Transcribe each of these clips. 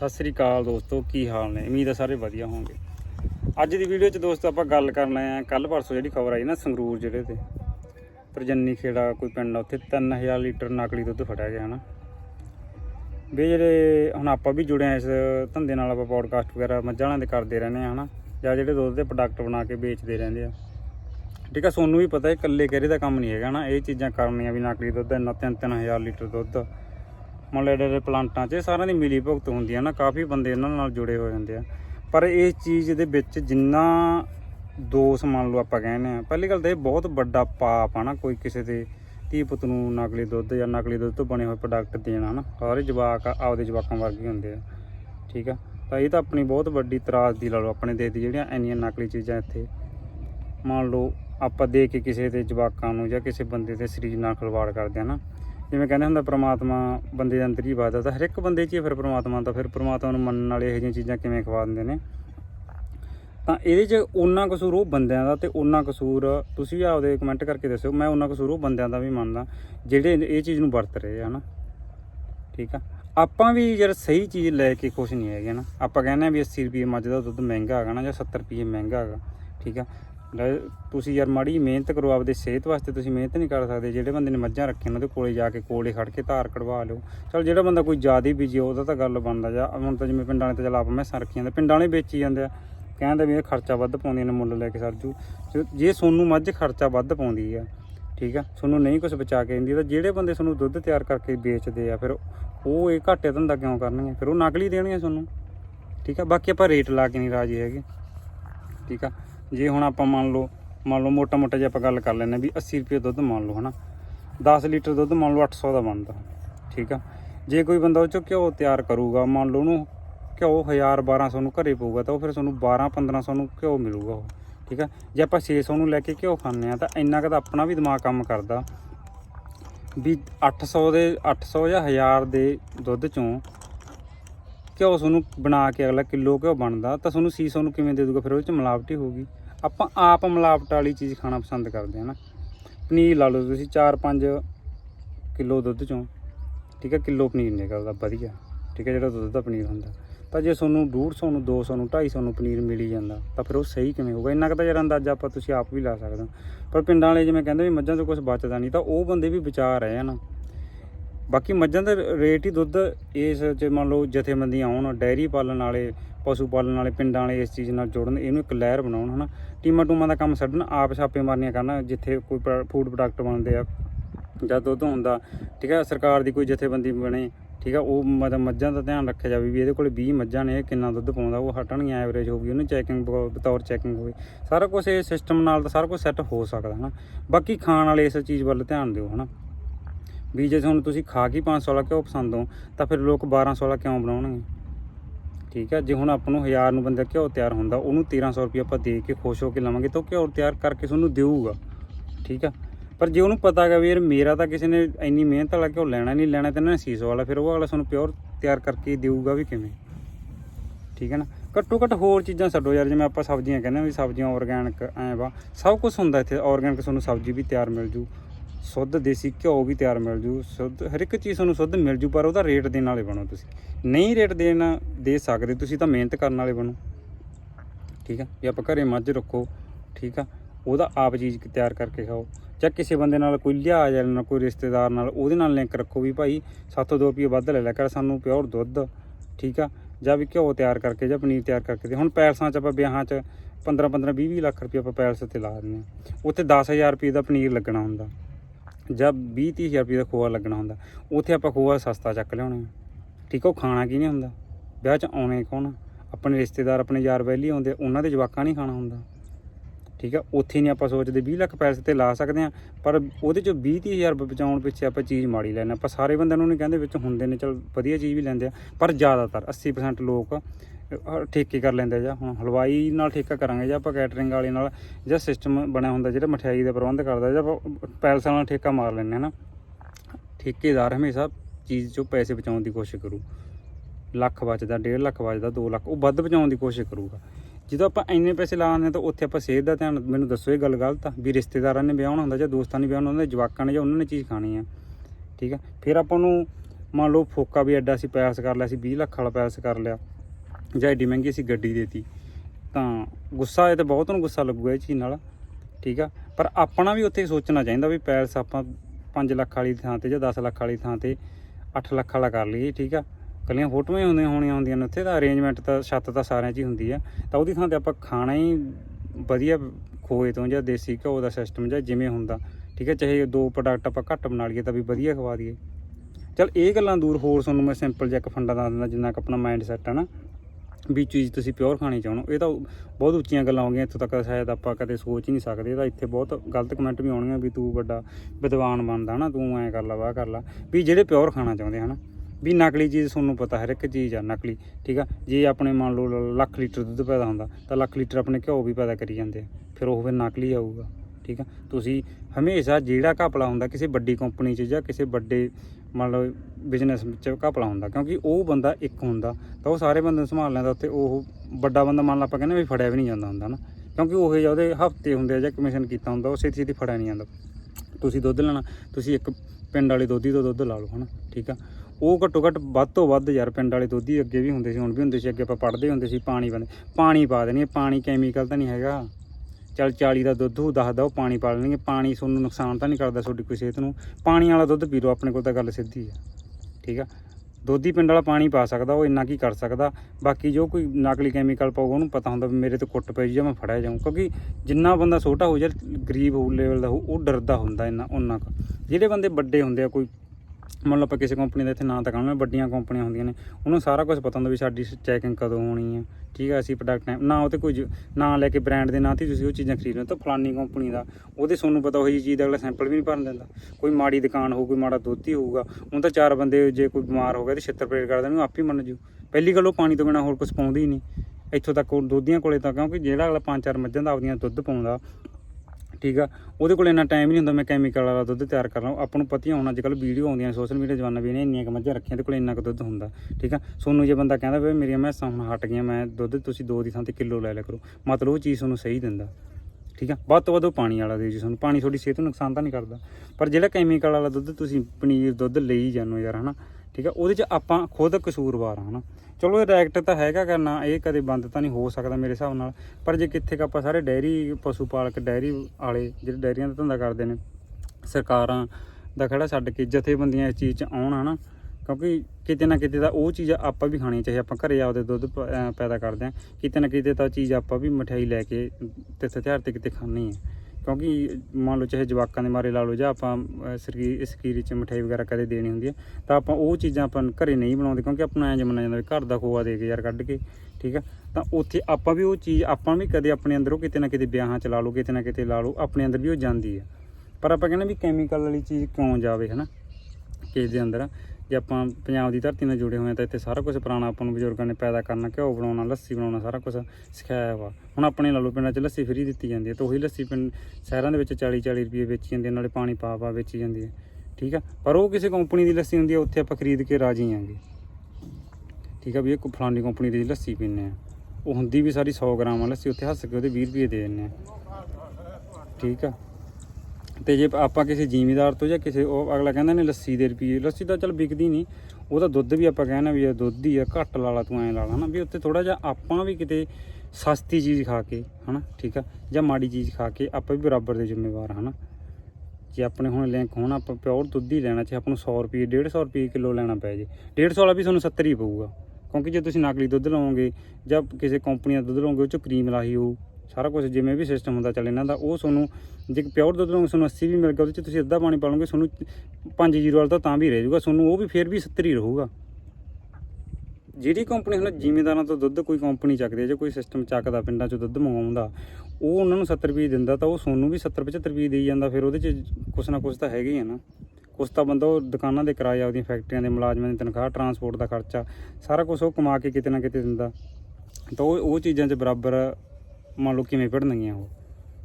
ਸਤਿ ਸ੍ਰੀ ਅਕਾਲ ਦੋਸਤੋ, ਕੀ ਹਾਲ ਨੇ? ਉਮੀਦ ਹੈ ਸਾਰੇ ਵਧੀਆ ਹੋਣਗੇ। ਅੱਜ ਦੀ ਵੀਡੀਓ 'ਚ ਦੋਸਤੋ ਆਪਾਂ ਗੱਲ ਕਰਨ ਆਏ ਆ ਕੱਲ ਪਰਸੋਂ ਜਿਹੜੀ ਖਬਰ ਆਈ ਨਾ ਸੰਗਰੂਰ ਜ਼ਿਲ੍ਹੇ ਤੇ ਪ੍ਰਜੰਨੀ ਖੇੜਾ ਕੋਈ ਪਿੰਡ ਆ ਉੱਥੇ 3000 ਲੀਟਰ ਨਕਲੀ ਦੁੱਧ ਫੜਿਆ ਗਿਆ, ਹਨਾ? ਵੀ ਜਿਹੜੇ ਹੁਣ ਆਪਾਂ ਵੀ ਜੁੜੇ ਆ ਇਸ ਧੰਦੇ ਨਾਲ, ਆਪਾਂ ਪੋਡਕਾਸਟ ਵਗੈਰਾ ਮੱਝਾਂ ਵਾਲਿਆਂ ਦੇ ਕਰਦੇ ਰਹਿੰਦੇ ਆ ਹਨਾ? ਜਾਂ ਜਿਹੜੇ ਦੁੱਧ ਦੇ ਪ੍ਰੋਡਕਟ ਬਣਾ ਕੇ ਵੇਚਦੇ ਰਹਿੰਦੇ ਆ। ਠੀਕ ਆ, ਸੋਨੂੰ ਵੀ ਪਤਾ ਹੈ ਇਕੱਲੇ ਕਰੇ ਦਾ ਕੰਮ ਨਹੀਂ ਹੈਗਾ ਨਾ ਇਹ ਚੀਜ਼ਾਂ ਕਰਨੀਆਂ ਵੀ ਨਕਲੀ ਦੁੱਧ ਇੰਨਾ 3-3000 ਲੀਟਰ ਦੁੱਧ। ਮੰਨ ਲਓ ਜਿਹੜੇ ਪਲਾਂਟਾਂ 'ਚ, ਇਹ ਸਾਰਿਆਂ ਦੀ ਮਿਲੀ ਭੁਗਤ ਹੁੰਦੀ ਹੈ ਨਾ, ਕਾਫੀ ਬੰਦੇ ਇਹਨਾਂ ਨਾਲ ਜੁੜੇ ਹੋਏ ਹੁੰਦੇ ਆ। ਪਰ ਇਸ ਚੀਜ਼ ਦੇ ਵਿੱਚ ਜਿੰਨਾ ਦੋਸ਼ ਮੰਨ ਲਓ ਆਪਾਂ ਕਹਿੰਦੇ ਆ, ਪਹਿਲੀ ਗੱਲ ਤਾਂ ਇਹ ਬਹੁਤ ਵੱਡਾ ਪਾਪ ਆ ਨਾ, ਕੋਈ ਕਿਸੇ ਦੇ ਧੀ ਪੁੱਤ ਨੂੰ ਨਕਲੀ ਦੁੱਧ ਜਾਂ ਨਕਲੀ ਦੁੱਧ ਤੋਂ ਬਣੇ ਹੋਏ ਪ੍ਰੋਡਕਟ ਦੇਣਾ ਨਾ, ਸਾਰੇ ਜਵਾਕ ਆਪਦੇ ਜਵਾਕਾਂ ਵਰਗੇ ਹੁੰਦੇ ਆ, ਠੀਕ ਆ? ਤਾਂ ਇਹ ਤਾਂ ਆਪਣੀ ਬਹੁਤ ਵੱਡੀ ਤਰਾਸ ਦੀ ਲਾ ਲਓ, ਆਪਣੇ ਦੇਸ਼ ਦੀ ਜਿਹੜੀਆਂ ਇੰਨੀਆਂ ਨਕਲੀ ਚੀਜ਼ਾਂ ਇੱਥੇ। ਮੰਨ ਲਓ ਆਪਾਂ ਦੇ ਕੇ ਕਿਸੇ ਦੇ ਜਵਾਕਾਂ ਨੂੰ ਜਾਂ ਕਿਸੇ ਬੰਦੇ ਦੇ ਸਰੀਰ ਨਾਲ ਖਿਲਵਾੜ ਕਰਦੇ ਆ ਨਾ ਜਿਵੇਂ ਕਹਿੰਦੇ ਹੁੰਦਾ ਪ੍ਰਮਾਤਮਾ ਬੰਦੇ ਦੇ ਅੰਦਰ ਹੀ ਵਸਦਾ ਤਾਂ ਹਰ ਇੱਕ ਬੰਦੇ 'ਚ ਹੀ ਫਿਰ ਪ੍ਰਮਾਤਮਾ ਤਾਂ ਫਿਰ ਪ੍ਰਮਾਤਮਾ ਨੂੰ ਮੰਨਣ ਵਾਲੇ ਇਹੋ ਜਿਹੀਆਂ ਚੀਜ਼ਾਂ ਕਿਵੇਂ ਖਵਾ ਦਿੰਦੇ ਨੇ? ਤਾਂ ਇਹਦੇ 'ਚ ਉਹਨਾਂ ਕਸੂਰ ਉਹ ਬੰਦਿਆਂ ਦਾ ਤੇ ਉਹਨਾਂ ਕਸੂਰ ਤੁਸੀਂ ਵੀ ਆਪਦੇ ਕਮੈਂਟ ਕਰਕੇ ਦੱਸਿਓ, ਮੈਂ ਉਹਨਾਂ ਕਸੂਰ ਉਹ ਬੰਦਿਆਂ ਦਾ ਵੀ ਮੰਨਦਾ, ਜਿਹੜੇ ਇਹ ਚੀਜ਼ ਨੂੰ ਵਰਤ ਰਹੇ ਆ, ਹਨਾ? ਠੀਕ ਆ? ਆਪਾਂ ਵੀ ਯਾਰ ਸਹੀ ਚੀਜ਼ ਲੈ ਕੇ ਖੁਸ਼ ਨਹੀਂ ਹੈਗੇ ਨਾ ਆਪਾਂ ਕਹਿੰਦੇ ਆ ਵੀ 80 ਰੁਪਏ ਮੱਝ ਦਾ ਦੁੱਧ ਮਹਿੰਗਾ ਹੈਗਾ ਨਾ, ਜਾਂ 70 ਰੁਪਏ ਮਹਿੰਗਾ ਹੈਗਾ, ਠੀਕ ਆ? ਤੁਸੀਂ ਯਾਰ ਮਾੜੀ ਮਿਹਨਤ ਕਰੋ, ਆਪਦੇ ਸਿਹਤ ਵਾਸਤੇ ਤੁਸੀਂ ਮਿਹਨਤ ਨਹੀਂ ਕਰ ਸਕਦੇ। ਜਿਹੜੇ ਬੰਦੇ ਨੇ ਮੱਝਾਂ ਰੱਖੀਆਂ ਉਹਨਾਂ ਦੇ ਕੋਲੇ ਜਾ ਕੇ ਕੋਲੇ ਖੜ ਕੇ ਧਾਰ ਕਢਵਾ ਲਿਓ। ਚਲ ਜਿਹੜਾ ਬੰਦਾ ਕੋਈ ਜ਼ਿਆਦਾ ਬੀਜੀ ਉਹਦਾ ਤਾਂ ਗੱਲ ਬਣਦਾ ਜਾਂ। ਹੁਣ ਤਾਂ ਜਿਵੇਂ ਪਿੰਡਾਂ ਨੇ ਤਾਂ ਚਲ ਆਪ ਮੈਸਾਂ ਰੱਖੀਆਂ ਨੇ, ਪਿੰਡਾਂ ਵਾਲੇ ਵੇਚੀ ਜਾਂਦੇ ਆ। ਕਹਿੰਦੇ ਵੀ ਇਹ ਖਰਚਾ ਵੱਧ ਪਾਉਂਦੀਆਂ ਨੇ ਮੁੱਲ ਲੈ ਕੇ ਸਰਜੂ। ਜੇ- ਜੇ ਸੋਨੂੰ ਮੱਝ ਖਰਚਾ ਵੱਧ ਪਾਉਂਦੀ ਆ, ਠੀਕ ਆ ਤੁਹਾਨੂੰ ਨਹੀਂ ਕੁਝ ਬਚਾ ਕੇ ਦਿੰਦੀ, ਤਾਂ ਜਿਹੜੇ ਬੰਦੇ ਤੁਹਾਨੂੰ ਦੁੱਧ ਤਿਆਰ ਕਰਕੇ ਵੇਚਦੇ ਆ, ਫਿਰ ਉਹ ਇਹ ਘਾਟੇ ਧੰਦਾ ਕਿਉਂ ਕਰਨਗੇ? ਫਿਰ ਉਹ ਨਕਲੀ ਦੇਣਗੇ ਤੁਹਾਨੂੰ ਠੀਕ ਆ? ਬਾਕੀ ਆਪਾਂ ਰੇਟ ਲਾ ਕੇ ਨਹੀਂ ਰਾਜੀ ਹੈਗੇ, ਠੀਕ ਆ? ਜੇ ਹੁਣ ਆਪਾਂ ਮੰਨ ਲਓ ਮੰਨ ਲਓ ਮੋਟਾ ਮੋਟਾ ਜੇ ਆਪਾਂ ਗੱਲ ਕਰ ਲੈਂਦੇ ਵੀ 80 ਰੁਪਏ ਦੁੱਧ ਮੰਨ ਲਓ, ਹਨਾ? 10 ਲੀਟਰ ਦੁੱਧ ਮੰਨ ਲਓ 800 ਦਾ ਬਣਦਾ, ਠੀਕ ਆ? ਜੇ ਕੋਈ ਬੰਦਾ ਉਹ ਚੋਂ ਘਿਓ ਤਿਆਰ ਕਰੂਗਾ, ਮੰਨ ਲਓ ਉਹਨੂੰ ਘਿਓ 1000 1200 ਨੂੰ ਘਰੇ ਪਊਗਾ, ਤਾਂ ਉਹ ਫਿਰ ਤੁਹਾਨੂੰ 12 1500 ਨੂੰ ਘਿਓ ਮਿਲੂਗਾ ਉਹ, ਠੀਕ ਆ? ਜੇ ਆਪਾਂ 600 ਨੂੰ ਲੈ ਕੇ ਘਿਓ ਖਾਂਦੇ ਆ ਤਾਂ ਇੰਨਾ ਕੁ ਤਾਂ ਆਪਣਾ ਵੀ ਦਿਮਾਗ ਕੰਮ ਕਰਦਾ ਵੀ 800 ਦੇ 800 ਜਾਂ 1000 ਦੇ ਦੁੱਧ ਚੋਂ ਘਿਓ ਤੁਹਾਨੂੰ ਬਣਾ ਕੇ ਅਗਲਾ ਕਿਲੋ ਘਿਓ ਬਣਦਾ, ਤਾਂ ਤੁਹਾਨੂੰ 600 ਨੂੰ ਕਿਵੇਂ ਦੇ ਦੂਗਾ? ਫਿਰ ਉਹਦੇ ਚ ਮਿਲਾਵਟੀ ਹੋਊਗੀ। ਆਪਾਂ ਆਪ ਮਿਲਾਵਟ ਵਾਲੀ ਚੀਜ਼ ਖਾਣਾ ਪਸੰਦ ਕਰਦੇ ਆ ਨਾ। ਪਨੀਰ ਲਾ ਲਓ ਤੁਸੀਂ 4-5 ਕਿਲੋ ਦੁੱਧ ਚੋਂ, ਠੀਕ ਹੈ, ਕਿਲੋ ਪਨੀਰ ਨਿਕਲਦਾ ਵਧੀਆ, ਠੀਕ ਹੈ, ਜਿਹੜਾ ਦੁੱਧ ਦਾ ਪਨੀਰ ਹੁੰਦਾ। ਤਾਂ ਜੇ ਤੁਹਾਨੂੰ 150 ਨੂੰ 200 ਨੂੰ 250 ਨੂੰ ਪਨੀਰ ਮਿਲੀ ਜਾਂਦਾ, ਤਾਂ ਫਿਰ ਉਹ ਸਹੀ ਕਿਵੇਂ ਹੋਊਗਾ? ਇੰਨਾ ਕੁ ਤਾਂ ਜਿਹੜਾ ਅੰਦਾਜ਼ਾ ਆਪਾਂ ਤੁਸੀਂ ਆਪ ਵੀ ਲਾ ਸਕਦੇ ਹੋ। ਪਰ ਪਿੰਡਾਂ ਵਾਲੇ ਜਿਵੇਂ ਕਹਿੰਦੇ ਵੀ ਮੱਝਾਂ ਤੋਂ ਕੁਝ ਬਚਦਾ ਨਹੀਂ ਤਾਂ ਉਹ ਬੰਦੇ ਵੀ ਵਿਚਾਰ ਰਹੇ ਆ ਨਾ। ਬਾਕੀ ਮੱਝਾਂ ਦਾ ਰੇਟ ਹੀ ਦੁੱਧ ਇਸ ਚ ਮੰਨ ਲਓ ਜਥੇਬੰਦੀਆਂ ਆਉਣ, ਡੈਰੀ ਪਾਲਣ ਵਾਲੇ, ਪਸ਼ੂ ਪਾਲਣ ਵਾਲੇ ਪਿੰਡਾਂ ਵਾਲੇ ਇਸ ਚੀਜ਼ ਨਾਲ ਜੁੜਨ, ਇਹਨੂੰ ਇੱਕ ਲਹਿਰ ਬਣਾਉਣ, ਹਨਾ? ਟੀਮਾਂ ਟੂਮਾਂ ਦਾ ਕੰਮ ਛੱਡਣ, ਆਪ ਛਾਪੇ ਮਾਰਨੀਆਂ ਕਰਨ, ਜਿੱਥੇ ਕੋਈ ਫੂਡ ਪ੍ਰੋਡਕਟ ਬਣਦੇ ਆ, ਜਾਂ ਦੁੱਧ ਹੁੰਦਾ, ਠੀਕ ਹੈ ਸਰਕਾਰ ਦੀ ਕੋਈ ਜਥੇਬੰਦੀ ਬਣੇ, ਠੀਕ ਆ? ਉਹ ਮਤਲਬ ਮੱਝਾਂ ਦਾ ਧਿਆਨ ਰੱਖਿਆ ਜਾਵੇ ਵੀ ਇਹਦੇ ਕੋਲ 20 ਮੱਝਾਂ ਨੇ ਕਿੰਨਾ ਦੁੱਧ ਪਾਉਂਦਾ, ਉਹ ਹਟਣਗੀਆਂ ਐਵਰੇਜ ਹੋਊਗੀ ਉਹਨੂੰ ਚੈਕਿੰਗ ਬਤੌਰ ਚੈਕਿੰਗ ਹੋਵੇ। ਸਾਰਾ ਕੁਝ ਇਹ ਸਿਸਟਮ ਨਾਲ ਤਾਂ ਸਾਰਾ ਕੁਝ ਸੈੱਟ ਹੋ ਸਕਦਾ, ਹਨਾ? ਬਾਕੀ ਖਾਣ ਵਾਲੇ ਇਸ ਚੀਜ਼ ਵੱਲ ਧਿਆਨ ਦਿਓ, ਹਨਾ? ਵੀ ਜੇ ਤੁਹਾਨੂੰ ਤੁਸੀਂ ਖਾ ਕੇ 500 ਵਾਲਾ ਘਿਓ ਪਸੰਦ ਹੋ, ਤਾਂ ਫਿਰ ਲੋਕ 1200 ਵਾਲਾ ਕਿਉਂ ਬਣਾਉਣਗੇ। ਠੀਕ ਹੈ ਜੇ ਹੁਣ ਆਪਾਂ ਨੂੰ 1000 ਨੂੰ ਬੰਦਾ ਘਿਓ ਤਿਆਰ ਹੁੰਦਾ, ਉਹਨੂੰ 1300 ਰੁਪਏ ਆਪਾਂ ਦੇ ਕੇ ਖੁਸ਼ ਹੋ ਕੇ ਲਵਾਂਗੇ, ਤਾਂ ਉਹ ਘਿਓ ਤਿਆਰ ਕਰਕੇ ਤੁਹਾਨੂੰ ਦੇਊਗਾ। ਠੀਕ ਆ? ਪਰ ਜੇ ਉਹਨੂੰ ਪਤਾ ਹੈਗਾ ਵੀ ਯਾਰ ਮੇਰਾ ਤਾਂ ਕਿਸੇ ਨੇ ਇੰਨੀ ਮਿਹਨਤ ਵਾਲਾ ਘਿਓ ਲੈਣਾ ਨਹੀਂ, ਲੈਣਾ ਤੇ ਨਾ ਨੇ 600 ਵਾਲਾ, ਫਿਰ ਉਹ ਅਗਲਾ ਤੁਹਾਨੂੰ ਪਿਓਰ ਤਿਆਰ ਕਰਕੇ ਦੇਊਗਾ ਵੀ ਕਿਵੇਂ? ਠੀਕ ਹੈ ਨਾ? ਘੱਟੋ ਘੱਟ ਹੋਰ ਚੀਜ਼ਾਂ ਛੱਡੋ ਯਾਰ, ਜਿਵੇਂ ਆਪਾਂ ਸਬਜ਼ੀਆਂ ਕਹਿੰਦੇ ਆ ਵੀ ਸਬਜ਼ੀਆਂ ਆਰਗੈਨਿਕ ਐ ਵਾ, ਸਭ ਕੁਝ ਹੁੰਦਾ ਇੱਥੇ ਆਰਗੈਨਿਕ ਤੁਹਾਨੂੰ ਸਬਜ਼ੀ ਵੀ ਤਿਆਰ ਮਿਲ ਜੂ। ਸ਼ੁੱਧ ਦੇਸੀ ਘਿਓ ਵੀ ਤਿਆਰ ਮਿਲ ਜੂ, ਸ਼ੁੱਧ, ਹਰ ਇੱਕ ਚੀਜ਼ ਤੁਹਾਨੂੰ ਸ਼ੁੱਧ ਮਿਲ ਜੂ, ਪਰ ਉਹਦਾ ਰੇਟ ਦੇਣ ਵਾਲੇ ਬਣੋ ਤੁਸੀਂ। ਨਹੀਂ ਰੇਟ ਦੇਣ, ਦੇ ਸਕਦੇ ਤੁਸੀਂ ਤਾਂ ਮਿਹਨਤ ਕਰਨ ਵਾਲੇ ਬਣੋ। ਠੀਕ ਆ? ਜੇ ਆਪਾਂ ਘਰੇ ਮੱਝ ਰੱਖੋ, ਠੀਕ ਆ? ਉਹਦਾ ਆਪ ਚੀਜ਼ ਤਿਆਰ ਕਰਕੇ ਖਾਓ। ਜਾਂ ਕਿਸੇ ਬੰਦੇ ਨਾਲ ਕੋਈ ਲਿਆ ਜਾਂ ਨਾਲ, ਕੋਈ ਰਿਸ਼ਤੇਦਾਰ ਨਾਲ, ਉਹਦੇ ਨਾਲ ਲਿੰਕ ਰੱਖੋ ਵੀ ਭਾਈ ਸਾਥੋਂ 2 ਰੁਪਏ ਵੱਧ ਲੈ ਲੈ ਕਰ ਸਾਨੂੰ ਪਿਓਰ ਦੁੱਧ, ਠੀਕ ਆ? ਜਾਂ ਵੀ ਘਿਓ ਤਿਆਰ ਕਰਕੇ ਜਾਂ ਪਨੀਰ ਤਿਆਰ ਕਰਕੇ ਦੇ। ਹੁਣ ਪੈਲਸਾਂ 'ਚ ਆਪਾਂ ਵਿਆਹਾਂ 'ਚ 15 15 20 20 ਲੱਖ ਰੁਪਏ ਆਪਾਂ ਪੈਲਸ ਤੇ ਲਾ ਦਿੰਦੇ ਹਾਂ। ਉੱਥੇ 10000 ਰੁਪਏ ਦਾ ਪਨੀਰ ਲੱਗਣਾ ਹੁੰਦਾ। ਜਾਂ 20 30000 ਰੁਪਏ ਦਾ ਖੋਆ ਲੱਗਣਾ ਹੁੰਦਾ, ਉੱਥੇ ਆਪਾਂ ਖੋਆ ਸਸਤਾ ਚੱਕ ਲਿਆਉਣੇ ਆ ਠੀਕ ਉਹ ਖਾਣਾ ਕੀ ਨਹੀਂ ਹੁੰਦਾ? ਵਿਆਹ 'ਚ ਆਉਣੇ ਕੌਣ? ਆਪਣੇ ਰਿਸ਼ਤੇਦਾਰ, ਆਪਣੇ ਯਾਰ ਵੈਲੀ ਆਉਂਦੇ, ਉਹਨਾਂ ਦੇ ਜਵਾਕਾਂ ਨਹੀਂ ਖਾਣਾ ਹੁੰਦਾ। ਠੀਕ ਆ, ਉੱਥੇ ਨਹੀਂ ਆਪਾਂ ਸੋਚਦੇ 20 ਲੱਖ ਪੈਸੇ ਤੇ ਲਾ ਸਕਦੇ ਆ, ਪਰ ਉਹਦੇ ਚੋਂ 20 30000 ਰੁਪਏ ਬਚਾਉਣ ਪਿੱਛੇ ਆਪਾਂ ਚੀਜ਼ ਮਾੜੀ ਲੈਣਾ ਆਪਾਂ ਸਾਰੇ ਬੰਦਿਆਂ ਨੂੰ ਨਹੀਂ ਕਹਿੰਦੇ ਵਿੱਚ ਹੁੰਦੇ ਨੇ, ਚਲ ਵਧੀਆ ਚੀਜ਼ ਵੀ ਲੈਂਦੇ ਆ, ਪਰ ਜ਼ਿਆਦਾਤਰ 80% ਲੋਕ ਠੇਕੇ ਕਰ ਲੈਂਦੇ ਜਾਂ ਹੁਣ ਹਲਵਾਈ ਨਾਲ ਠੇਕਾ ਕਰਾਂਗੇ ਜਾਂ ਆਪਾਂ ਕੈਟਰਿੰਗ ਵਾਲੇ ਨਾਲ ਜਾਂ ਸਿਸਟਮ ਬਣਿਆ ਹੁੰਦਾ ਜਿਹੜਾ ਮਠਿਆਈ ਦਾ ਪ੍ਰਬੰਧ ਕਰਦਾ ਜਾਂ ਆਪਾਂ ਪੈਲਸਾਂ ਨਾਲ ਠੇਕਾ ਮਾਰ ਲੈਂਦੇ ਆ ਨਾ, ਠੇਕੇਦਾਰ ਹਮੇਸ਼ਾ ਚੀਜ਼ 'ਚੋਂ ਪੈਸੇ ਬਚਾਉਣ ਦੀ ਕੋਸ਼ਿਸ਼ ਕਰੂ। ਲੱਖ ਬਚਦਾ 1.5 ਲੱਖ ਬਚਦਾ 2 ਲੱਖ, ਉਹ ਵੱਧ ਬਚਾਉਣ ਦੀ ਕੋਸ਼ਿਸ਼ ਕਰੂਗਾ। ਜਦੋਂ ਆਪਾਂ ਇੰਨੇ ਪੈਸੇ ਲਾਉਂਦੇ ਤਾਂ ਉੱਥੇ ਆਪਾਂ ਸਿਹਤ ਦਾ ਧਿਆਨ, ਮੈਨੂੰ ਦੱਸੋ ਇਹ ਗੱਲ ਗਲਤ ਆ? ਵੀ ਰਿਸ਼ਤੇਦਾਰਾਂ ਨੇ ਵਿਆਹਣਾ ਹੁੰਦਾ ਜਾਂ ਦੋਸਤਾਂ ਨੇ ਵਿਆਹਣਾ ਹੁੰਦਾ ਜਵਾਕਾਂ ਨੇ ਜਾਂ ਉਹਨਾਂ ਨੇ ਚੀਜ਼ ਖਾਣੀ ਆ। ਠੀਕ ਆ? ਫਿਰ ਆਪਾਂ ਨੂੰ ਮੰਨ ਲਓ ਫੋਕਾ ਵੀ ਐਡਾ ਸੀ ਪੈਸ ਕਰ ਲਿਆ ਸੀ 20 ਲੱਖ ਵਾਲਾ ਪੈਸ ਕਰ ਲਿਆ, ਜਾਂ ਐਡੀ ਮਹਿੰਗੀ ਸੀ ਗੱਡੀ ਦੇਤੀ, ਤਾਂ ਗੁੱਸਾ ਆਏ ਤਾਂ ਬਹੁਤ ਨੂੰ ਗੁੱਸਾ ਲੱਗੂਗਾ ਇਹ ਚੀਜ਼ ਨਾਲ। ਠੀਕ ਆ? ਪਰ ਆਪਣਾ ਵੀ ਉੱਥੇ ਸੋਚਣਾ ਚਾਹੀਦਾ ਵੀ ਪੈਲਸ ਆਪਾਂ 5 ਲੱਖ ਵਾਲੀ ਥਾਂ ਤੇ ਜਾਂ 10 ਲੱਖ ਵਾਲੀ ਥਾਂ ਤੇ 8 ਲੱਖ ਵਾਲਾ ਕਰ ਲਈਏ, ਠੀਕ ਆ? ਕੱਲੀਆਂ ਫੋਟੋਆਂ ਹੀ ਹੁੰਦੀਆਂ ਹੋਣੀਆਂ ਹੁੰਦੀਆਂ ਨੇ ਉੱਥੇ, ਤਾਂ ਅਰੇਂਜਮੈਂਟ ਤਾਂ ਛੱਤ ਤਾਂ ਸਾਰਿਆਂ 'ਚ ਹੀ ਹੁੰਦੀ ਆ। ਤਾਂ ਉਹਦੀ ਥਾਂ ਤੇ ਆਪਾਂ ਖਾਣਾ ਹੀ ਵਧੀਆ ਖੋਏ ਤੋਂ ਜਾਂ ਦੇਸੀ ਘਿਓ ਦਾ ਸਿਸਟਮ ਜਾਂ ਜਿਵੇਂ ਹੁੰਦਾ, ਠੀਕ ਹੈ ਚਾਹੇ ਦੋ ਪ੍ਰੋਡਕਟ ਆਪਾਂ ਘੱਟ ਬਣਾ ਲਈਏ ਤਾਂ ਵੀ ਵਧੀਆ ਖਵਾ ਦਈਏ। ਚਲ ਇਹ ਗੱਲਾਂ ਦੂਰ, ਹੋਰ ਤੁਹਾਨੂੰ ਮੈਂ ਸਿੰਪਲ ਜਿਹਾ ਇੱਕ ਫੰਡਾ ਦੱਸ ਦਿੰਦਾ, ਜਿੰਨਾ ਕੁ ਆਪਣਾ ਮਾਈਂਡ ਸੈਟ ਹੈ ਨਾ, ਵੀ ਚੀਜ਼ ਤੁਸੀਂ ਪਿਓਰ ਖਾਣੀ ਚਾਹਣੋ ਇਹ ਤਾਂ ਬਹੁਤ ਉੱਚੀਆਂ ਗੱਲਾਂ ਹੋ ਗਈਆਂ, ਇੱਥੋਂ ਤੱਕ ਸ਼ਾਇਦ ਆਪਾਂ ਕਦੇ ਸੋਚ ਹੀ ਨਹੀਂ ਸਕਦੇ ਤਾਂ ਇੱਥੇ ਬਹੁਤ ਗਲਤ ਕਮੈਂਟ ਵੀ ਆਉਣਗੇ ਵੀ ਤੂੰ ਵੱਡਾ ਵਿਦਵਾਨ ਬਣਦਾ ਨਾ, ਤੂੰ ਐਂ ਕਰ ਲਾ, ਵਾਹ ਕਰ ਲਾ, ਵੀ ਜਿਹੜੇ ਪਿਓਰ ਖਾਣਾ ਚਾਹੁੰਦੇ ਹਨਾ ਵੀ ਨਕਲੀ ਚੀਜ਼ ਤੁਹਾਨੂੰ ਪਤਾ ਹਰ ਇੱਕ ਚੀਜ਼ ਆ ਨਕਲੀ, ਠੀਕ ਆ? ਜੇ ਆਪਣੇ ਮੰਨ ਲਓ ਲੱਖ ਲੀਟਰ ਦੁੱਧ ਪੈਦਾ ਹੁੰਦਾ, ਤਾਂ ਲੱਖ ਲੀਟਰ ਆਪਣੇ ਘਿਓ ਵੀ ਪੈਦਾ ਕਰੀ ਜਾਂਦੇ ਆ, ਫਿਰ ਉਹ ਫਿਰ ਨਕਲੀ ਆਊਗਾ, ਠੀਕ ਆ? ਤੁਸੀਂ ਹਮੇਸ਼ਾ ਜਿਹੜਾ ਘਪਲਾ ਹੁੰਦਾ ਕਿਸੇ ਵੱਡੀ ਕੰਪਨੀ 'ਚ ਜਾਂ ਕਿਸੇ ਵੱਡੇ ਮੰਨ ਲਓ ਬਿਜ਼ਨਸ 'ਚ ਘਪਲਾ ਹੁੰਦਾ, ਕਿਉਂਕਿ ਉਹ ਬੰਦਾ ਇੱਕ ਹੁੰਦਾ, ਤਾਂ ਉਹ ਸਾਰੇ ਬੰਦੇ ਨੂੰ ਸੰਭਾਲ ਲੈਂਦਾ ਉੱਤੇ ਉਹ ਵੱਡਾ ਬੰਦਾ ਮੰਨ ਲਾ ਆਪਾਂ ਕਹਿੰਦੇ ਵੀ ਫੜਿਆ ਵੀ ਨਹੀਂ ਜਾਂਦਾ ਹੁੰਦਾ ਨਾ, ਕਿਉਂਕਿ ਉਹ ਜਿਹਾ ਉਹਦੇ ਹਫ਼ਤੇ ਹੁੰਦੇ ਆ ਜਾਂ ਕਮਿਸ਼ਨ ਕੀਤਾ ਹੁੰਦਾ, ਉਹ ਛੇਤੀ ਸਿੱਧੀ ਫੜਿਆ ਨਹੀਂ ਜਾਂਦਾ। ਤੁਸੀਂ ਦੁੱਧ ਲੈਣਾ, ਤੁਸੀਂ ਇੱਕ ਪਿੰਡ ਵਾਲੇ ਦੋਧੀ ਤੋਂ ਦੁੱਧ ਲਾ ਲਓ, ਹਨਾ? ਠੀਕ ਆ? ਉਹ ਘੱਟੋ ਘੱਟ ਵੱਧ ਤੋਂ ਵੱਧ ਯਾਰ ਪਿੰਡ ਵਾਲੇ ਦੋਧੀ ਅੱਗੇ ਵੀ ਹੁੰਦੇ ਸੀ, ਹੁਣ ਵੀ ਹੁੰਦੇ ਸੀ, ਅੱਗੇ ਆਪਾਂ ਪੜ੍ਹਦੇ ਹੁੰਦੇ ਸੀ ਪਾਣੀ ਬੰਦੇ ਪਾਣੀ ਪਾ ਦੇਣੀ ਪਾਣੀ ਕੈਮੀਕਲ ਤਾਂ ਨਹੀਂ ਹੈਗਾ। ਚੱਲ 40 ਦਾ ਦੁੱਧ ਉਹ ਦੱਸਦਾ ਉਹ ਪਾਣੀ ਪਾ ਲੈਣਗੇ, ਪਾਣੀ ਤੁਹਾਨੂੰ ਨੁਕਸਾਨ ਤਾਂ ਨਹੀਂ ਕਰਦਾ ਤੁਹਾਡੀ ਕੋਈ ਸਿਹਤ ਨੂੰ। ਪਾਣੀ ਵਾਲਾ ਦੁੱਧ ਪੀ ਲਓ, ਆਪਣੇ ਕੋਲ ਤਾਂ ਗੱਲ ਸਿੱਧੀ ਆ। ਠੀਕ ਆ? ਦੋਧੀ ਪਿੰਡ ਵਾਲਾ ਪਾਣੀ ਪਾ ਸਕਦਾ, ਉਹ ਇੰਨਾ ਕੀ ਕਰ ਸਕਦਾ। ਬਾਕੀ ਜੋ ਕੋਈ ਨਕਲੀ ਕੈਮੀਕਲ ਪਾਊਗਾ, ਉਹਨੂੰ ਪਤਾ ਹੁੰਦਾ ਵੀ ਮੇਰੇ ਤੇ ਕੁੱਟ ਪੈ ਜਾਂ ਮੈਂ ਫੜਿਆ ਜਾਊਂ। ਕਿਉਂਕਿ ਜਿੰਨਾ ਬੰਦਾ ਛੋਟਾ ਹੋ ਜਾ ਗਰੀਬ ਹੋ ਲੈਵਲ ਦਾ ਹੋ ਉਹ ਡਰਦਾ ਹੁੰਦਾ ਇੰਨਾ ਉਹਨਾਂ ਕੁ। ਜਿਹੜੇ ਬੰਦੇ ਵੱਡੇ ਹੁੰਦੇ ਆ, ਕੋਈ ਮੰਨ ਲਓ ਆਪਾਂ ਕਿਸੇ ਕੰਪਨੀ ਦਾ ਇੱਥੇ ਨਾਂ ਤਾਂ ਕਰਾਂਗੇ ਵੱਡੀਆਂ ਕੰਪਨੀਆਂ ਹੁੰਦੀਆਂ ਨੇ, ਉਹਨੂੰ ਸਾਰਾ ਕੁਝ ਪਤਾ ਹੁੰਦਾ ਵੀ ਸਾਡੀ ਚੈਕਿੰਗ ਕਦੋਂ ਹੋਣੀ ਹੈ ਠੀਕ ਹੈ ਅਸੀਂ ਪ੍ਰੋਡਕਟ ਨਾ ਉਹ ਤੇ ਕੋਈ ਜ- ਨਾਂ ਲੈ ਕੇ ਬ੍ਰਾਂਡ ਦੇ ਨਾਂ ਤੇ ਤੁਸੀਂ ਉਹ ਚੀਜ਼ਾਂ ਖਰੀਦ ਖਰੀਦਣਾ ਤਾਂ ਫਲਾਨੀ ਕੰਪਨੀ ਦਾ, ਉਹਦੇ ਤੁਹਾਨੂੰ ਪਤਾ ਉਹੀ ਚੀਜ਼ ਦਾ ਅਗਲਾ ਸੈਂਪਲ ਵੀ ਨਹੀਂ ਭਰਨ ਦਿੰਦਾ। ਕੋਈ ਮਾੜੀ ਦੁਕਾਨ ਹੋਊ, ਕੋਈ ਮਾੜਾ ਦੋਧੀ ਹੋਊਗਾ, ਹੁਣ ਤਾਂ ਚਾਰ ਬੰਦੇ ਜੇ ਕੋਈ ਬਿਮਾਰ ਹੋ ਗਿਆ ਤੇ ਛਿੱਤਰ ਪਰੇਡ ਕਰ ਦੇਣਗੇ, ਉਹ ਹੀ ਮੰਨ ਜੂ ਪਹਿਲੀ ਗੱਲ ਉਹ ਪਾਣੀ ਤੋਂ ਬਿਨਾ ਹੋਰ ਕੁਝ ਪਾਉਂਦੀ ਹੀ ਨਹੀਂ। ਇੱਥੋਂ ਤੱਕ ਉਹ ਦੋਧੀਆਂ ਕੋਲੇ ਤਾਂ, ਕਿਉਂਕਿ ਜਿਹੜਾ ਅਗਲਾ ਪੰਜ ਚਾਰ ਮੱਝਾਂ ਦਾ ਆਪਦੀਆਂ ਦੁੱਧ ਪਾਉਂਦਾ ਠੀਕ ਆ? ਉਹਦੇ ਕੋਲ ਇੰਨਾ ਟਾਈਮ ਨਹੀਂ ਹੁੰਦਾ, ਮੈਂ ਕੈਮੀਕਲ ਵਾਲਾ ਦੁੱਧ ਤਿਆਰ ਕਰ ਲਾਂ। ਆਪਾਂ ਨੂੰ ਪਤਾ ਹੀ ਹੋਣਾ ਅੱਜ ਕੱਲ੍ਹ ਵੀਡੀਓ ਆਉਂਦੀਆਂ ਸੋਸ਼ਲ ਮੀਡੀਆ ਜਵਾਨਾ ਵੀ ਇਹਨੇ ਇੰਨੀਆਂ ਕੁ ਮੱਝਾਂ ਰੱਖੀਆਂ ਤੇ ਕੋਲ ਇੰਨਾ ਕੁ ਦੁੱਧ ਹੁੰਦਾ, ਠੀਕ ਆ? ਸੋਨੂੰ ਜੇ ਬੰਦਾ ਕਹਿੰਦਾ ਵੀ ਮੇਰੀਆਂ ਮੈਸਾਂ ਹੁਣ ਹਟ ਗਈਆਂ, ਮੈਂ ਦੁੱਧ ਤੁਸੀਂ ਦੋ ਦੀ ਥਾਂ ਤੇ ਕਿਲੋ ਲੈ ਲਿਆ ਕਰੋ। ਮਤਲਬ ਉਹ ਚੀਜ਼ ਤੁਹਾਨੂੰ ਸਹੀ ਦਿੰਦਾ, ਠੀਕ ਆ? ਵੱਧ ਤੋਂ ਵੱਧ ਉਹ ਪਾਣੀ ਵਾਲਾ ਦੇ ਜੀ ਤੁਹਾਨੂੰ ਪਾਣੀ ਤੁਹਾਡੀ ਸਿਹਤ ਨੂੰ ਨੁਕਸਾਨ ਤਾਂ ਨਹੀਂ ਕਰਦਾ। ਪਰ ਜਿਹੜਾ ਕੈਮੀਕਲ ਵਾਲਾ ਦੁੱਧ ਤੁਸੀਂ ਪਨੀਰ ਦੁੱਧ ਲਈ ਜਾਂਦੇ ਹੋ ਯਾਰ, ਹਨਾ? ਠੀਕ ਆ? ਉਹਦੇ 'ਚ ਆਪਾਂ ਖੁਦ ਕਸੂਰਵਾਰ ਆ, ਹਨਾ? ਚਲੋ, ਇਹ ਰੈਕਟ ਤਾਂ ਹੈਗਾ ਕਰਨਾ ਇਹ ਕਦੇ ਬੰਦ ਤਾਂ ਨਹੀਂ ਹੋ ਸਕਦਾ ਮੇਰੇ ਹਿਸਾਬ ਨਾਲ। ਪਰ ਜੇ ਕਿੱਥੇ ਕ ਆਪਾਂ ਸਾਰੇ ਡੈਰੀ ਪਸ਼ੂ ਪਾਲਕ, ਡੈਰੀ ਵਾਲੇ, ਜਿਹੜੇ ਡੈਰੀਆਂ ਦਾ ਧੰਦਾ ਕਰਦੇ ਨੇ, ਸਰਕਾਰਾਂ ਦਾ ਖੜਾ ਛੱਡ ਕੇ ਜਥੇਬੰਦੀਆਂ ਇਸ ਚੀਜ਼ 'ਚ ਆਉਣ, ਹਨਾ? ਕਿਉਂਕਿ ਕਿਤੇ ਨਾ ਕਿਤੇ ਤਾਂ ਉਹ ਚੀਜ਼ ਆਪਾਂ ਵੀ ਖਾਣੀ ਚਾਹੀਏ ਆਪਾਂ ਘਰੇ ਆਪਦੇ ਦੁੱਧ ਪ- ਪੈਦਾ ਕਰਦੇ ਆ ਕਿਤੇ ਨਾ ਕਿਤੇ ਤਾਂ ਚੀਜ਼ ਆਪਾਂ ਵੀ ਮਠਿਆਈ ਲੈ ਕੇ ਤੇ ਤਿਉਹਾਰ ਤੇ ਕਿਤੇ ਖਾਣੀ ਹੈ। ਕਿਉਂਕਿ ਮੰਨ ਲਓ ਚਾਹੇ ਜਵਾਕਾਂ ਦੇ ਮਾਰੇ ਲਾ ਲਓ ਜਾਂ ਆਪਾਂ ਅਹ, ਸਕੀਰੀ ਚ ਮਠਿਆਈ ਵਗੈਰਾ ਕਦੇ ਦੇਣੀ ਹੁੰਦੀ ਹੈ ਤਾਂ ਆਪਾਂ ਉਹ ਚੀਜ਼ਾਂ ਆਪਾਂ ਘਰੇ ਨਹੀਂ ਬਣਾਉਂਦੇ ਕਿਉਂਕਿ ਆਪਣਾ ਐਂ ਜਮਨਾ ਜਾਂਦਾ ਵੀ ਘਰ ਦਾ ਖੋਆ ਦੇ ਕੇ ਯਾਰ ਕੱਢ ਕੇ ਠੀਕ ਆ? ਤਾਂ ਉੱਥੇ ਆਪਾਂ ਵੀ ਉਹ ਚੀਜ਼ ਆਪਾਂ ਵੀ ਕਦੇ ਆਪਣੇ ਅੰਦਰੋਂ ਕਿਤੇ ਨਾ ਕਿਤੇ ਵਿਆਹਾਂ ਚ ਲਾ ਲਓ ਕਿਤੇ ਨਾ ਕਿਤੇ ਲਾ ਲਓ ਆਪਣੇ ਅੰਦਰ ਵੀ ਉਹ ਜਾਂਦੀ ਆ। ਪਰ ਆਪਾਂ ਕਹਿੰਦੇ ਵੀ ਕੈਮੀਕਲ ਵਾਲੀ ਚੀਜ਼ ਕਿਉਂ ਜਾਵੇ ਹਨਾ? ਕਿਸੇ ਦੇ ਅੰਦਰ ਜੇ ਆਪਾਂ ਪੰਜਾਬ ਦੀ ਧਰਤੀ ਨਾਲ ਜੁੜੇ ਹੋਏ ਹਾਂ ਤਾਂ ਇੱਥੇ ਸਾਰਾ ਕੁਝ ਪੁਰਾਣਾ ਆਪਾਂ ਨੂੰ ਬਜ਼ੁਰਗਾਂ ਨੇ ਪੈਦਾ ਕਰਨਾ, ਘਿਓ ਬਣਾਉਣਾ, ਲੱਸੀ ਬਣਾਉਣਾ, ਸਾਰਾ ਕੁਝ ਸਿਖਾਇਆ ਵਾ। ਹੁਣ ਆਪਣੇ ਲਾਲੋ ਪਿੰਡਾਂ 'ਚ ਲੱਸੀ ਫਰੀ ਦਿੱਤੀ ਜਾਂਦੀ ਹੈ ਤਾਂ ਉਹੀ ਲੱਸੀ ਪਿੰਡ ਸ਼ਹਿਰਾਂ ਦੇ ਵਿੱਚ 40 40 ਰੁਪਏ ਵੇਚੀ ਜਾਂਦੀ ਹੈ, ਨਾਲੇ ਪਾਣੀ ਪਾ ਪਾ ਵੇਚੀ ਜਾਂਦੀ ਹੈ। ਠੀਕ ਆ? ਪਰ ਉਹ ਕਿਸੇ ਕੰਪਨੀ ਦੀ ਲੱਸੀ ਹੁੰਦੀ ਹੈ, ਉੱਥੇ ਆਪਾਂ ਖਰੀਦ ਕੇ ਰਾਜੀ ਆਂਗੇ। ਠੀਕ ਆ ਵੀ ਇਹ ਕੋ ਫਲਾਨੀ ਕੰਪਨੀ ਦੀ ਲੱਸੀ ਪੀਂਦੇ ਆ। ਉਹ ਹੁੰਦੀ ਵੀ ਸਾਰੀ 100 ਗ੍ਰਾਮ ਆ ਲੱਸੀ, ਉੱਥੇ ਹੱਸ ਕੇ ਉਹਦੇ 20 ਰੁਪਏ ਦੇ ਦਿੰਦੇ ਆ। ਠੀਕ ਆ? ਤੇ ਜੇ ਆਪਾਂ ਕਿਸੇ ਜ਼ਿਮੀਦਾਰ ਤੋਂ ਜਾਂ ਕਿਸੇ ਉਹ ਅਗਲਾ ਕਹਿੰਦਾ ਨੇ ਲੱਸੀ ਦੇ ਰੁਪਏ ਲੱਸੀ ਤਾਂ ਚਲ ਵਿਕਦੀ ਨਹੀਂ। ਉਹਦਾ ਦੁੱਧ ਵੀ ਆਪਾਂ ਕਹਿੰਦੇ ਵੀ ਇਹ ਦੁੱਧ ਹੀ ਆ, ਘੱਟ ਲਾ ਲਾ ਤੂੰ ਐਂ ਲਾਲਾ ਲਾ ਹਨਾ, ਵੀ ਉੱਤੇ ਥੋੜਾ ਜਿਹਾ ਆਪਾਂ ਵੀ ਕਿਤੇ ਸਸਤੀ ਚੀਜ਼ ਖਾ ਕੇ ਹਨਾ, ਠੀਕ ਆ, ਜਾਂ ਮਾੜੀ ਚੀਜ਼ ਖਾ ਕੇ ਆਪਾਂ ਵੀ ਬਰਾਬਰ ਦੇ ਜ਼ਿੰਮੇਵਾਰ ਹਨਾ। ਜੇ ਆਪਣੇ ਹੁਣ ਲਿੰਕ ਹੋਣਾ, ਆਪਾਂ ਪਿਓਰ ਦੁੱਧ ਹੀ ਲੈਣਾ, ਚਾਹੇ ਆਪਾਂ ਨੂੰ 100 ਰੁਪਏ 150 ਰੁਪਏ ਕਿਲੋ ਲੈਣਾ ਪੈ ਜੇ। 150 ਵਾਲਾ ਵੀ ਤੁਹਾਨੂੰ 70 ਹੀ ਪਊਗਾ, ਕਿਉਂਕਿ ਜੇ ਤੁਸੀਂ ਨਕਲੀ ਦੁੱਧ ਲਓਗੇ ਜਾਂ ਕਿਸੇ ਕੰਪਨੀ ਦਾ ਦੁੱਧ ਲਓਗੇ ਉਹ ਚ ਕਰੀਮ ਲਾਹੀ ਹੋਊ। ਸਾਰਾ ਕੁਝ ਜਿਵੇਂ ਵੀ ਸਿਸਟਮ ਹੁੰਦਾ ਚੱਲ ਇਹਨਾਂ ਦਾ, ਉਹ ਤੁਹਾਨੂੰ ਜੇ ਪਿਓਰ ਦੁੱਧ ਲਓਗੇ ਤੁਹਾਨੂੰ 80 ਵੀ ਮਿਲ ਗਿਆ, ਉਹਦੇ ਚ ਤੁਸੀਂ ਅੱਧਾ ਪਾਣੀ ਪਾ ਲਓਗੇ, ਤੁਹਾਨੂੰ 5 ਵਾਲਾ ਤਾਂ ਤਾਂ ਵੀ ਰਹਿ ਜਾਊਗਾ, ਤੁਹਾਨੂੰ ਉਹ ਵੀ ਫਿਰ ਵੀ 70 ਹੀ ਰਹੂਗਾ। ਜਿਹੜੀ ਕੰਪਨੀ ਹੁਣ ਜ਼ਿਮੀਦਾਰਾਂ ਤੋਂ ਦੁੱਧ ਕੋਈ ਕੰਪਨੀ ਚੱਕਦੀ ਹੈ ਜਾਂ ਕੋਈ ਸਿਸਟਮ ਚੱਕਦਾ ਪਿੰਡਾਂ 'ਚੋਂ ਦੁੱਧ ਮੰਗਾਉਂਦਾ, ਉਹ ਉਹਨਾਂ ਨੂੰ 70 ਰੁਪਏ ਦਿੰਦਾ ਤਾਂ ਉਹ ਸੋਨੂੰ ਵੀ 70 75 ਰੁਪਏ ਦੇਈ ਜਾਂਦਾ, ਫਿਰ ਉਹਦੇ 'ਚ ਕੁਛ ਨਾ ਕੁਛ ਤਾਂ ਹੈਗਾ ਹੀ ਹੈ ਨਾ। ਕੁਛ ਤਾਂ ਬੰਦਾ ਉਹ ਦੁਕਾਨਾਂ ਦੇ ਕਿਰਾਏ, ਆਪਦੀਆਂ ਫੈਕਟਰੀਆਂ ਦੇ ਮੁਲਾਜ਼ਮਾਂ ਦੀ ਤਨਖਾਹ ਟਰਾਂਸਪੋਰਟ ਦਾ ਖਰਚਾ, ਸਾਰਾ ਕੁਝ ਉਹ ਕਮਾ ਕੇ ਕਿਤੇ ਨਾ ਕਿਤੇ ਦਿੰਦਾ। ਤਾਂ ਉਹ ਉਹ ਚੀਜ਼ਾਂ 'ਚ ਬਰਾਬਰ ਮੰਨ ਲਓ ਕਿਵੇਂ ਭਿੜਨਗੀਆਂ ਉਹ,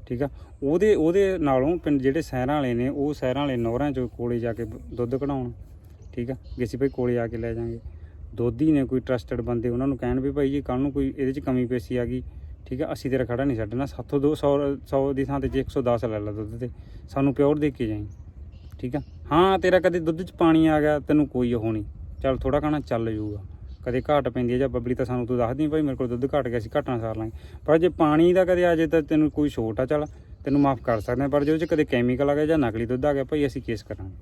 ਠੀਕ ਆ? ਉਹਦੇ ਉਹਦੇ ਨਾਲੋਂ ਪਿੰਡ ਜਿਹੜੇ ਸ਼ਹਿਰਾਂ ਵਾਲੇ ਨੇ, ਉਹ ਸ਼ਹਿਰਾਂ ਵਾਲੇ ਨੌਰਾਂ 'ਚੋਂ ਕੋਲੇ ਜਾ ਕੇ ਦੁੱਧ ਕਢਾਉਣ, ਠੀਕ ਆ? ਵੀ ਅਸੀਂ ਭਾਈ ਕੋਲੇ ਆ ਕੇ ਲੈ ਜਾਾਂਗੇ। ਦੋਧੀ ਨੇ ਕੋਈ ਟਰਸਟਡ ਬੰਦੇ, ਉਹਨਾਂ ਨੂੰ ਕਹਿਣ ਵੀ ਭਾਈ ਜੀ ਕੱਲ ਨੂੰ ਕੋਈ ਇਹਦੇ 'ਚ ਕਮੀ ਪੇਸ਼ੀ ਆ ਗਈ, ਠੀਕ ਆ? ਅਸੀਂ ਤੇਰਾ ਖੜਾ ਨਹੀਂ ਛੱਡਣਾ। ਸਾਥੋਂ 200 100 ਦੀ ਥਾਂ ਤੇ ਜੇ 110 ਲੈ ਲਾ ਦੁੱਧ ਤੇ, ਸਾਨੂੰ ਪਿਓਰ ਦੇ ਕੇ ਜਾਈਂ, ਠੀਕ ਆ? ਹਾਂ, ਤੇਰਾ ਕਦੇ ਦੁੱਧ 'ਚ ਪਾਣੀ ਆ ਗਿਆ, ਤੈਨੂੰ ਕੋਈ ਉਹ ਨਹੀਂ। ਚੱਲ ਥੋੜਾ ਖਾਣਾ ਚੱਲ ਜਾਊਗਾ। ਕਦੇ ਘਾਟ ਪੈਂਦੀ ਹੈ ਜਾਂ ਬਬਲੀ ਤਾਂ ਸਾਨੂੰ ਤੂੰ ਦੱਸਦੀ ਭਾਈ, ਮੇਰੇ ਕੋਲ ਦੁੱਧ ਘਟ ਗਿਆ ਸੀ ਘਟਣਾ ਸਾਰ ਲਾਂਗੇ। ਪਰ ਜੇ ਪਾਣੀ ਦਾ ਕਦੇ ਆ ਜੇ ਤਾਂ ਤੈਨੂੰ ਕੋਈ ਛੋਟ ਆ, ਚੱਲ ਤੈਨੂੰ ਮਾਫ ਕਰ ਸਕਦੇ ਹਾਂ, ਪਰ ਜੇ ਉਹ 'ਚ ਕਦੇ ਕੈਮੀਕਲ ਆ ਗਿਆ ਜਾਂ ਨਕਲੀ ਦੁੱਧ ਆ ਗਿਆ, ਭਾਈ ਅਸੀਂ ਕੇਸ ਕਰਾਂਗੇ।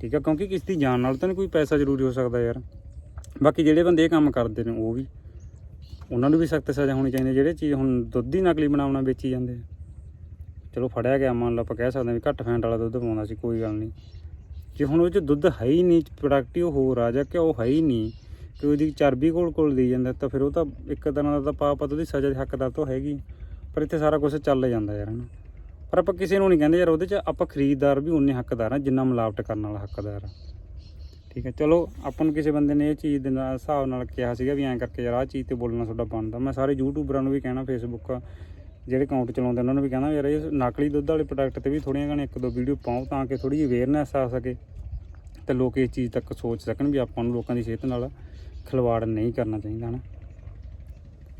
ਠੀਕ ਆ, ਕਿਉਂਕਿ ਕਿਸ ਦੀ ਜਾਨ ਨਾਲ ਤਾਂ ਨਹੀਂ ਕੋਈ ਪੈਸਾ ਜ਼ਰੂਰੀ ਹੋ ਸਕਦਾ ਯਾਰ। ਬਾਕੀ ਜਿਹੜੇ ਬੰਦੇ ਇਹ ਕੰਮ ਕਰਦੇ ਨੇ, ਉਹ ਵੀ। ਉਹਨਾਂ ਨੂੰ ਵੀ ਸਖਤ ਸਜ਼ਾ ਹੋਣੀ ਚਾਹੀਦੀ ਜਿਹੜੇ ਚੀਜ਼ ਹੁਣ ਦੁੱਧ ਹੀ ਨਕਲੀ ਬਣਾਉਣਾ ਵੇਚੀ ਜਾਂਦੇ ਆ। ਚਲੋ ਫੜਿਆ ਗਿਆ, ਮੰਨ ਲਓ ਆਪਾਂ ਕਹਿ ਸਕਦੇ ਹਾਂ ਵੀ ਘੱਟ ਫੈਂਟ ਵਾਲਾ ਦੁੱਧ ਪਾਉਂਦਾ ਸੀ, ਕੋਈ ਗੱਲ ਨਹੀਂ ਜੇ ਹੁਣ ਉਹ 'ਚ ਦੁੱਧ ਹੈ ਹੀ ਨਹੀਂ ਪ੍ਰੋਡਕਟ ਹੀ ਉਹ ਹੋਰ ਆ ਜਾਵੇ ਕਿ ਉਹ ਹੈ ਹੀ ਨਹੀਂ ਕਿ ਉਹਦੀ ਚਰਬੀ ਕੋਲ ਕੋਲ ਦੀ ਜਾਂਦਾ, ਤਾਂ ਫਿਰ ਉਹ ਤਾਂ ਇੱਕ ਤਰ੍ਹਾਂ ਦਾ ਤਾਂ ਪਾਪ ਆ, ਤਾਂ ਉਹਦੀ ਸਜ਼ਾ ਦੇ ਹੱਕਦਾਰ ਤਾਂ ਹੈਗੀ। ਪਰ ਇੱਥੇ ਸਾਰਾ ਕੁਝ ਚੱਲ ਜਾਂਦਾ ਯਾਰ ਹਨਾ ਪਰ ਆਪਾਂ ਕਿਸੇ ਨੂੰ ਨਹੀਂ ਕਹਿੰਦੇ ਯਾਰ, ਉਹਦੇ 'ਚ ਆਪਾਂ ਖਰੀਦਦਾਰ ਵੀ ਉਨੇ ਹੱਕਦਾਰ ਆ, ਜਿੰਨਾ ਮਿਲਾਵਟ ਕਰਨ ਵਾਲਾ ਹੱਕਦਾਰ ਆ। ਠੀਕ ਹੈ ਚਲੋ, ਆਪਾਂ ਨੂੰ ਕਿਸੇ ਬੰਦੇ ਨੇ ਇਹ ਚੀਜ਼ ਦੇ ਨਾਲ, ਹਿਸਾਬ ਨਾਲ ਕਿਹਾ ਸੀਗਾ ਵੀ ਐਂ ਕਰਕੇ ਯਾਰ ਆਹ ਚੀਜ਼ ਤੇ ਬੋਲਣਾ ਤੁਹਾਡਾ ਬਣਦਾ। ਮੈਂ ਸਾਰੇ ਯੂਟਿਊਬਰਾਂ ਨੂੰ ਵੀ ਕਹਿਣਾ ਫੇਸਬੁੱਕ ਜਿਹੜੇ ਅਕਾਊਂਟ ਚਲਾਉਂਦੇ ਉਹਨਾਂ ਨੂੰ ਵੀ ਕਹਿਣਾ, ਯਾਰ ਇਹ ਨਕਲੀ ਦੁੱਧ ਵਾਲੇ ਪ੍ਰੋਡਕਟ ਤੇ ਵੀ ਥੋੜੀਆਂ ਘਣੇ ਇੱਕ ਦੋ ਵੀਡੀਓ ਪਾਓ ਤਾਂ ਕਿ ਥੋੜੀ ਜਿਹੀ ਅਵੇਅਰਨੈਸ ਆ ਸਕੇ। ਤੇ ਲੋਕ ਇਸ ਚੀਜ਼ ਤੱਕ ਸੋਚ ਸਕਣ ਵੀ ਆਪਾਂ ਨੂੰ ਲੋਕਾਂ ਦੀ ਸਿਹਤ ਨਾਲ। ਖਿਲਵਾੜ ਨਹੀਂ ਕਰਨਾ ਚਾਹੀਦਾ ਹਨਾ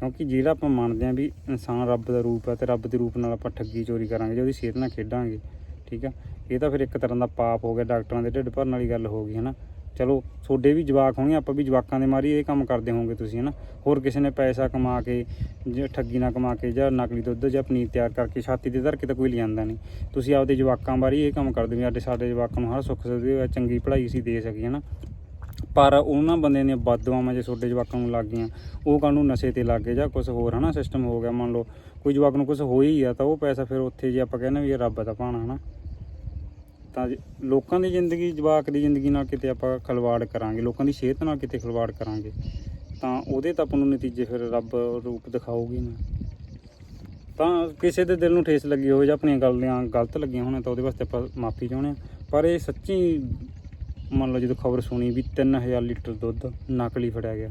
ਕਿਉਂਕਿ ਜਿਹੜਾ ਆਪਾਂ ਮੰਨਦੇ ਆਂ ਵੀ ਇਨਸਾਨ ਰੱਬ ਦਾ ਰੂਪ ਹੈ ਤੇ ਰੱਬ ਦੇ ਰੂਪ ਨਾਲ ਆਪਾਂ ਠੱਗੀ ਚੋਰੀ ਕਰਾਂਗੇ, ਜੇ ਉਹਦੀ ਸਿਹਤ ਨਾਲ ਖੇਡਾਂਗੇ, ਠੀਕ ਆ। ਇਹ ਤਾਂ ਫਿਰ ਇੱਕ ਤਰ੍ਹਾਂ ਦਾ ਪਾਪ ਹੋ ਗਿਆ, ਡਾਕਟਰਾਂ ਦੇ ਢਿੱਡ ਭਰਨ ਵਾਲੀ ਗੱਲ ਹੋ ਗਈ, ਹਨਾ। ਚਲੋ, ਤੁਹਾਡੇ ਵੀ ਜਵਾਕ ਹੋਣਗੇ, ਆਪਾਂ ਵੀ ਜਵਾਕਾਂ ਦੇ ਮਾਰੀ ਇਹ ਕੰਮ ਕਰਦੇ ਹੋਵੋਗੇ ਤੁਸੀਂ, ਹਨਾ। ਹੋਰ ਕਿਸੇ ਨੇ ਪੈਸਾ ਕਮਾ ਕੇ ਜਾਂ ਠੱਗੀ ਨਾ ਕਮਾ ਕੇ ਜਾਂ ਨਕਲੀ ਦੁੱਧ ਜਾਂ ਪਨੀਰ ਤਿਆਰ ਕਰਕੇ ਛਾਤੀ ਤੇ ਧਰ ਕੇ ਤਾਂ ਕੋਈ ਲਿਆਂਦਾ ਨਹੀਂ। ਤੁਸੀਂ ਆਪਦੇ ਜਵਾਕਾਂ ਬਾਰੇ ਇਹ ਕੰਮ ਕਰਦੇ ਵੀ ਸਾਡੇ ਸਾਡੇ ਜਵਾਕਾਂ ਨੂੰ ਹਰ ਸੁੱਖ ਸਹੂਲਤ ਚੰਗੀ ਪੜ੍ਹਾਈ ਅਸੀਂ ਦੇ ਸਕੀਏ, ਹਨਾ। ਪਰ ਉਹਨਾਂ ਬੰਦਿਆਂ ਦੀਆਂ ਬਦਦੁਆਵਾਂ ਜੇ ਛੋਟੇ ਜਵਾਕਾਂ ਨੂੰ ਲੱਗ ਗਈਆਂ, ਉਹ ਕਾਹਨੂੰ ਨਸ਼ੇ ਤੇ ਲੱਗ ਗਏ ਜਾਂ ਕੁਝ ਹੋਰ, ਹਨਾ ਸਿਸਟਮ ਹੋ ਗਿਆ, ਮੰਨ ਲਓ ਕੋਈ ਜਵਾਕ ਨੂੰ ਕੁਝ ਹੋ ਹੀ ਆ ਤਾਂ ਉਹ ਪੈਸਾ ਫਿਰ ਉੱਥੇ ਜੇ ਆਪਾਂ ਕਹਿੰਦੇ ਵੀ ਇਹ ਰੱਬ ਦਾ ਭਾਣਾ, ਹਨਾ। ਤਾਂ ਜੇ ਲੋਕਾਂ ਦੀ ਜ਼ਿੰਦਗੀ, ਜਵਾਕ ਦੀ ਜ਼ਿੰਦਗੀ ਨਾਲ ਕਿਤੇ ਆਪਾਂ ਖਲਵਾੜ ਕਰਾਂਗੇ, ਲੋਕਾਂ ਦੀ ਸਿਹਤ ਨਾਲ ਕਿਤੇ ਖਲਵਾੜ ਕਰਾਂਗੇ, ਤਾਂ ਉਹਦੇ ਤਾਂ ਆਪਾਂ ਨੂੰ ਨਤੀਜੇ ਫਿਰ ਰੱਬ ਰੂਪ ਦਿਖਾਊਗੀ ਨਾ। ਤਾਂ ਕਿਸੇ ਦੇ ਦਿਲ ਨੂੰ ਠੇਸ ਲੱਗੀ ਹੋਵੇ ਜਾਂ ਆਪਣੀਆਂ ਗੱਲਾਂ ਗਲਤ ਲੱਗੀਆਂ ਹੋਣ ਤਾਂ ਉਹਦੇ ਵਾਸਤੇ ਆਪਾਂ ਮਾਫੀ ਚਾਹੁੰਦੇ ਹਾਂ। ਪਰ ਇਹ ਸੱਚੀ ਮੰਨ ਲਓ ਜਦੋਂ ਖਬਰ ਸੁਣੀ ਵੀ 3000 ਲੀਟਰ ਦੁੱਧ ਨਕਲੀ ਫੜਿਆ ਗਿਆ,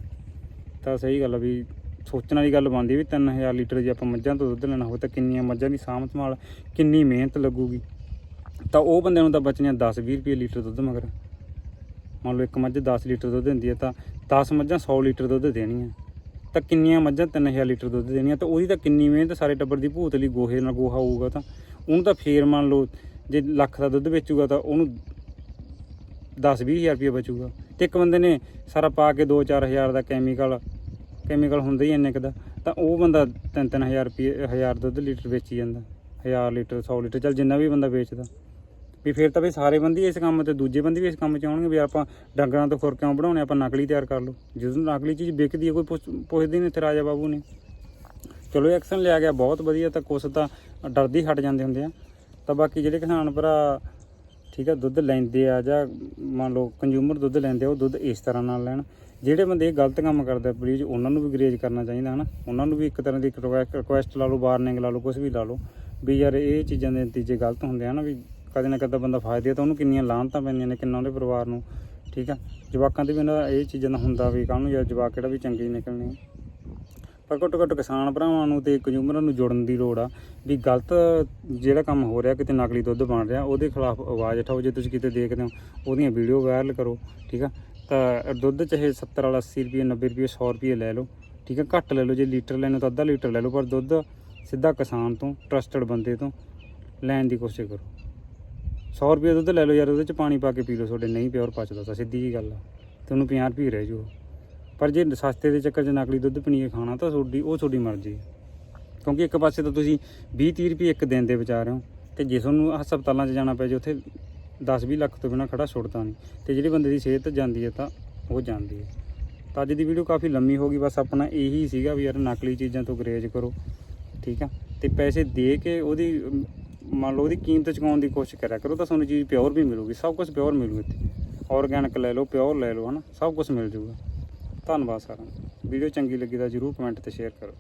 ਤਾਂ ਸਹੀ ਗੱਲ ਆ ਵੀ ਸੋਚਣ ਵਾਲੀ ਗੱਲ ਬਣਦੀ ਵੀ 3000 ਲੀਟਰ ਜੇ ਆਪਾਂ ਮੱਝਾਂ ਤੋਂ ਦੁੱਧ ਲੈਣਾ ਹੋਵੇ ਤਾਂ ਕਿੰਨੀਆਂ ਮੱਝਾਂ ਦੀ ਸਾਂਭ ਸੰਭਾਲ, ਕਿੰਨੀ ਮਿਹਨਤ ਲੱਗੂਗੀ। ਤਾਂ ਉਹ ਬੰਦੇ ਨੂੰ ਤਾਂ ਬਚਣੀਆਂ 10 20 ਰੁਪਏ ਲੀਟਰ ਦੁੱਧ ਮਗਰ। ਮੰਨ ਲਓ ਇੱਕ ਮੱਝ 10 ਲੀਟਰ ਦੁੱਧ ਦਿੰਦੀ ਹੈ ਤਾਂ 10 ਮੱਝਾਂ 100 ਲੀਟਰ ਦੁੱਧ ਦੇਣੀਆਂ। ਤਾਂ ਕਿੰਨੀਆਂ ਮੱਝਾਂ 3000 ਲੀਟਰ ਦੁੱਧ ਦੇਣੀਆਂ, ਤਾਂ ਉਹਦੀ ਤਾਂ ਕਿੰਨੀ ਮਿਹਨਤ ਸਾਰੇ ਟੱਬਰ ਦੀ ਭੂਤ ਲਈ ਗੋਹੇ ਨਾਲ ਗੋਹਾ ਹੋਊਗਾ ਤਾਂ। ਉਹਨੂੰ ਤਾਂ ਫੇਰ ਮੰਨ ਲਓ ਜੇ ਲੱਖ ਦਾ ਦੁੱਧ ਵੇਚੂਗਾ ਤਾਂ ਉਹਨੂੰ 10-20000 ਰੁਪਏ ਬਚੂਗਾ। ਤੇ ਇੱਕ ਬੰਦੇ ਨੇ ਸਾਰਾ ਪਾ ਕੇ 2-4000 ਦਾ ਕੈਮੀਕਲ ਕੈਮੀਕਲ ਹੁੰਦਾ ਹੀ ਇੰਨੇ ਕੁ ਦਾ, ਤਾਂ ਉਹ ਬੰਦਾ 3-3000 ਰੁਪਏ 1000 ਦੁੱਧ ਲੀਟਰ ਵੇਚੀ ਜਾਂਦਾ। 1000 ਲੀਟਰ 100 ਲੀਟਰ, ਚੱਲ ਜਿੰਨਾ ਵੀ ਬੰਦਾ ਵੇਚਦਾ। ਵੀ ਫਿਰ ਤਾਂ ਵੀ ਸਾਰੇ ਬੰਦੇ ਇਸ ਕੰਮ ਤੇ, ਦੂਜੇ ਬੰਦੇ ਵੀ ਇਸ ਕੰਮ 'ਚ ਆਉਣਗੇ ਵੀ ਆਪਾਂ ਡੰਗਰਾਂ ਤੋਂ ਖੁਰ ਕਿਉਂ ਬਣਾਉਣੇ, ਆਪਾਂ ਨਕਲੀ ਤਿਆਰ ਕਰ ਲਓ। ਜਦੋਂ ਨਕਲੀ ਚੀਜ਼ ਵਿਕਦੀ ਹੈ ਕੋਈ ਪੁੱਛ- ਪੁੱਛਦੇ ਨਹੀਂ ਇੱਥੇ ਰਾਜਾ ਬਾਬੂ ਨੇ। ਚਲੋ ਐਕਸ਼ਨ ਲਿਆ ਗਿਆ, ਬਹੁਤ ਵਧੀਆ, ਤਾਂ ਕੁਛ ਤਾਂ ਡਰਦੀ ਹਟ ਜਾਂਦੇ ਹੁੰਦੇ ਆ। ਤਾਂ ਬਾਕੀ ਜਿਹੜੇ ਕਿਸਾਨ ਭਰਾ ਠੀਕ ਆ, ਦੁੱਧ ਲੈਂਦੇ ਆ ਜਾਂ ਮੰਨ ਲਓ ਕੰਜੂਮਰ ਦੁੱਧ ਲੈਂਦੇ ਆ, ਉਹ ਦੁੱਧ ਇਸ ਤਰ੍ਹਾਂ ਨਾਲ ਲੈਣ। ਜਿਹੜੇ ਬੰਦੇ ਇਹ ਗਲਤ ਕੰਮ ਕਰਦੇ ਆ ਪਲੀਜ਼ ਉਹਨਾਂ ਨੂੰ ਵੀ ਗਰੇਜ ਕਰਨਾ ਚਾਹੀਦਾ, ਹਨਾ? ਉਹਨਾਂ ਨੂੰ ਵੀ ਇੱਕ ਤਰ੍ਹਾਂ ਦੀ ਰਿਕੁਐਸਟ ਲਾ ਲਓ ਵਾਰਨਿੰਗ ਲਾ ਲਓ ਕੁਝ ਵੀ ਲਾ ਲਓ, ਵੀ ਯਾਰ ਇਹ ਚੀਜ਼ਾਂ ਦੇ ਨਤੀਜੇ ਗਲਤ ਹੁੰਦੇ ਆ ਨਾ ਵੀ ਕਦੇ ਨਾ ਕਦੇ ਬੰਦਾ ਫਾਇਦੇ ਆ, ਤਾਂ ਉਹਨੂੰ ਕਿੰਨੀਆਂ ਲਾਹਨਤਾਂ ਪੈਂਦੀਆਂ ਨੇ, ਕਿੰਨਾ ਉਹਦੇ ਪਰਿਵਾਰ ਨੂੰ, ਠੀਕ ਆ? ਜਵਾਕਾਂ ਤੇ ਵੀ ਉਹਨਾਂ ਦਾ ਇਹ ਚੀਜ਼ਾਂ ਦਾ ਹੁੰਦਾ ਵੀ ਕਾਹਨੂੰ ਯਾਰ ਜਵਾਕ ਕਿਹੜਾ ਵੀ ਚੰਗੇ ਹੀ ਨਿਕਲਣੇ ਆ। ਘੱਟੋ ਘੱਟ ਕਿਸਾਨ ਭਰਾਵਾਂ ਨੂੰ ਤੇ ਕੰਜੂਮਰਾਂ ਨੂੰ ਜੁੜਨ ਦੀ ਲੋੜ ਆ ਵੀ ਗਲਤ ਜਿਹੜਾ ਕੰਮ ਹੋ ਰਿਹਾ ਕਿਤੇ ਨਕਲੀ ਦੁੱਧ ਬਣ ਰਿਹਾ, ਉਹਦੇ ਖਿਲਾਫ ਆਵਾਜ਼ ਉਠਾਓ, ਜੇ ਤੁਸੀਂ ਕਿਤੇ ਦੇਖਦੇ ਹੋ, ਉਹਦੀਆਂ ਵੀਡੀਓ ਵਾਇਰਲ ਕਰੋ, ਠੀਕ ਆ? ਤਾਂ ਦੁੱਧ ਚਾਹੇ 70 ਵਾਲਾ 80 ਰੁਪਏ 90 ਰੁਪਏ 100 ਰੁਪਏ ਲੈ ਲਓ, ਠੀਕ ਆ? ਘੱਟ ਲੈ ਲਓ, ਜੇ ਲੀਟਰ ਲੈਣਾ ਤਾਂ ਅੱਧਾ ਲੀਟਰ ਲੈ ਲਓ, ਪਰ ਦੁੱਧ ਸਿੱਧਾ ਕਿਸਾਨ ਤੋਂ ਟਰਸਟਡ ਬੰਦੇ ਤੋਂ ਲੈਣ ਦੀ ਕੋਸ਼ਿਸ਼ ਕਰੋ। 100 ਰੁਪਏ ਦੁੱਧ ਲੈ ਲਓ ਯਾਰ, ਉਹਦੇ ਚ ਪਾਣੀ ਪਾ ਕੇ ਪੀ ਲਓ, ਤੁਹਾਡੇ ਨਹੀਂ ਪਿਓਰ ਪਚਦਾ ਤਾਂ ਸਿੱਧੀ ਜੀ ਗੱਲ ਆ। ਤੁਹਾਨੂੰ 50 ਰੁਪਏ ਰਹਿ ਜੂ ਪਰ ਜੇ ਸਸਤੇ ਦੇ ਚੱਕਰ 'ਚ ਨਕਲੀ ਦੁੱਧ ਪਨੀਰ ਖਾਣਾ ਤਾਂ ਤੁਹਾਡੀ, ਉਹ ਤੁਹਾਡੀ ਮਰਜ਼ੀ ਹੈ। ਕਿਉਂਕਿ ਇੱਕ ਪਾਸੇ ਤਾਂ ਤੁਸੀਂ 20 30 ਰੁਪਏ ਇੱਕ ਦਿਨ ਦੇ ਵਿਚਾਰ ਰਹੇ ਹੋ ਤੇ ਜੇ ਤੁਹਾਨੂੰ ਹਸਪਤਾਲਾਂ 'ਚ ਜਾਣਾ ਪੈ ਜੇ ਉੱਥੇ 10 20 ਲੱਖ ਤੋਂ ਬਿਨਾ ਖੜਾ ਛੁੱਟਦਾ ਨਹੀਂ। ਤੇ ਜਿਹੜੇ ਬੰਦੇ ਦੀ ਸਿਹਤ ਜਾਂਦੀ ਹੈ ਤਾਂ ਉਹ ਜਾਂਦੀ ਹੈ। ਤਾਂ ਅੱਜ ਦੀ ਵੀਡੀਓ ਕਾਫੀ ਲੰਮੀ ਹੋ ਗਈ, ਬਸ ਆਪਣਾ ਇਹੀ ਸੀਗਾ ਵੀ ਯਾਰ ਨਕਲੀ ਚੀਜ਼ਾਂ ਤੋਂ ਗਰੇਜ ਕਰੋ, ਠੀਕ ਆ? ਤੇ ਪੈਸੇ ਦੇ ਕੇ ਉਹਦੀ, ਮੰਨ ਲਓ ਉਹਦੀ ਕੀਮਤ ਚੁਕਾਉਣ ਦੀ ਕੋਸ਼ਿਸ਼ ਕਰਿਆ ਕਰੋ, ਤਾਂ ਤੁਹਾਨੂੰ ਚੀਜ਼ ਪਿਓਰ ਵੀ ਮਿਲੂਗੀ, ਸਭ ਕੁਝ ਪਿਓਰ ਮਿਲੂ ਇੱਥੇ। ਆਰਗੈਨਿਕ ਲੈ ਲਓ, ਪਿਓਰ ਲੈ ਲਓ, ਹਨਾ? ਸਭ ਕੁਝ ਮਿਲ ਜੂਗਾ। ਧੰਨਵਾਦ ਸਾਰਿਆਂ ਨੂੰ। ਵੀਡੀਓ ਚੰਗੀ ਲੱਗੀ ਤਾਂ ਜਰੂਰ ਕਮੈਂਟ ਤੇ ਸ਼ੇਅਰ ਕਰੋ।